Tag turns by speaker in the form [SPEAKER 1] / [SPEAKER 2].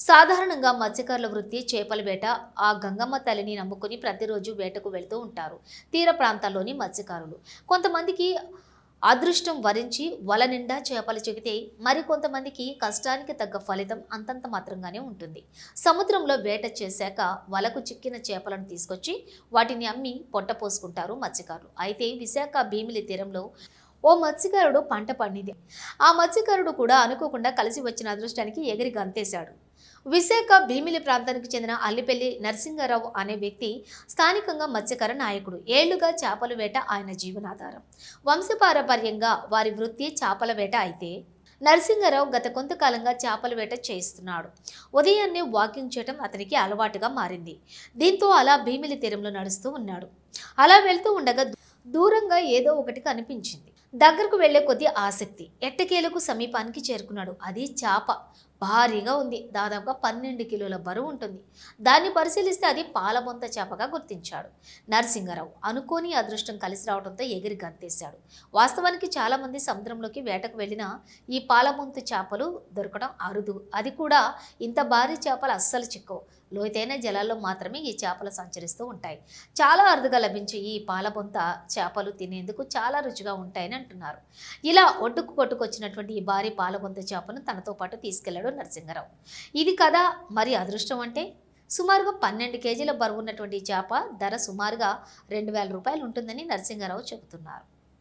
[SPEAKER 1] సాధారణంగా మత్స్యకారుల వృత్తి చేపల వేట ఆ గంగమ్మ తల్లిని నమ్ముకుని ప్రతిరోజు వేటకు వెళ్తూ ఉంటారు. తీర ప్రాంతాల్లోని మత్స్యకారులు. కొంతమందికి అదృష్టం వరించి వల నిండా చేపలు చెబితే మరికొంతమందికి కష్టానికి తగ్గ ఫలితం అంతంత మాత్రంగానే ఉంటుంది. సముద్రంలో వేట చేశాక వలకు చిక్కిన చేపలను తీసుకొచ్చి వాటిని అమ్మి పొట్ట పోసుకుంటారు మత్స్యకారులు. అయితే విశాఖ భీమిలి తీరంలో ఓ మత్స్యకారుడు పంట పండింది. ఆ మత్స్యకారుడు కూడా అనుకోకుండా కలిసి వచ్చిన అదృష్టానికి ఎగిరి గంతేశాడు. విశాఖ భీమిలి ప్రాంతానికి చెందిన అల్లిపల్లి నరసింగారావు అనే వ్యక్తి స్థానికంగా మత్స్యకార నాయకుడు. ఏళ్ళుగా చేపల వేట ఆయన జీవనాధారం. వంశపారపర్యంగా వారి వృత్తి చేపల వేట అయితే నరసింహారావు గత కొంతకాలంగా చేపల వేట చేయిస్తున్నాడు. ఉదయాన్నే వాకింగ్ చేయడం అతనికి అలవాటుగా మారింది. దీంతో అలా భీమిలి తీరంలో నడుస్తూ ఉన్నాడు. అలా వెళ్తూ ఉండగా దూరంగా ఏదో ఒకటి కనిపించింది. దగ్గరకు వెళ్ళే కొద్దీ ఆసక్తి. ఎట్టకేలకు సమీపానికి చేరుకున్నాడు. అది చాప. భారీగా ఉంది. దాదాపుగా పన్నెండు కిలోల బరువు ఉంటుంది. దాన్ని పరిశీలిస్తే అది పాలబొంత చేపగా గుర్తించాడు. నరసింగరావు అనుకోని అదృష్టం కలిసి రావడంతో ఎగిరి గంతేశాడు. వాస్తవానికి చాలామంది సముద్రంలోకి వేటకు వెళ్ళిన ఈ పాలబొంత చేపలు దొరకడం అరుదు. అది కూడా ఇంత భారీ చేపలు అస్సలు చిక్కవు. లోతైన జలాల్లో మాత్రమే ఈ చేపలు సంచరిస్తూ ఉంటాయి. చాలా అరుదుగా లభించే ఈ పాలబొంత చేపలు తినేందుకు చాలా రుచిగా ఉంటాయని అంటున్నారు. ఇలా ఒడ్డుకు కొట్టుకొచ్చినటువంటి ఈ భారీ పాలబొంత చేపను తనతో పాటు తీసుకెళ్ళాడు నరసింహరావు. ఇది కదా మరి అదృష్టం అంటే? సుమారుగా పన్నెండు కేజీల బరువున్నటువంటి చేప ధర సుమారుగా రెండు వేల రూపాయలు ఉంటుందని నరసింహారావు చెబుతున్నారు.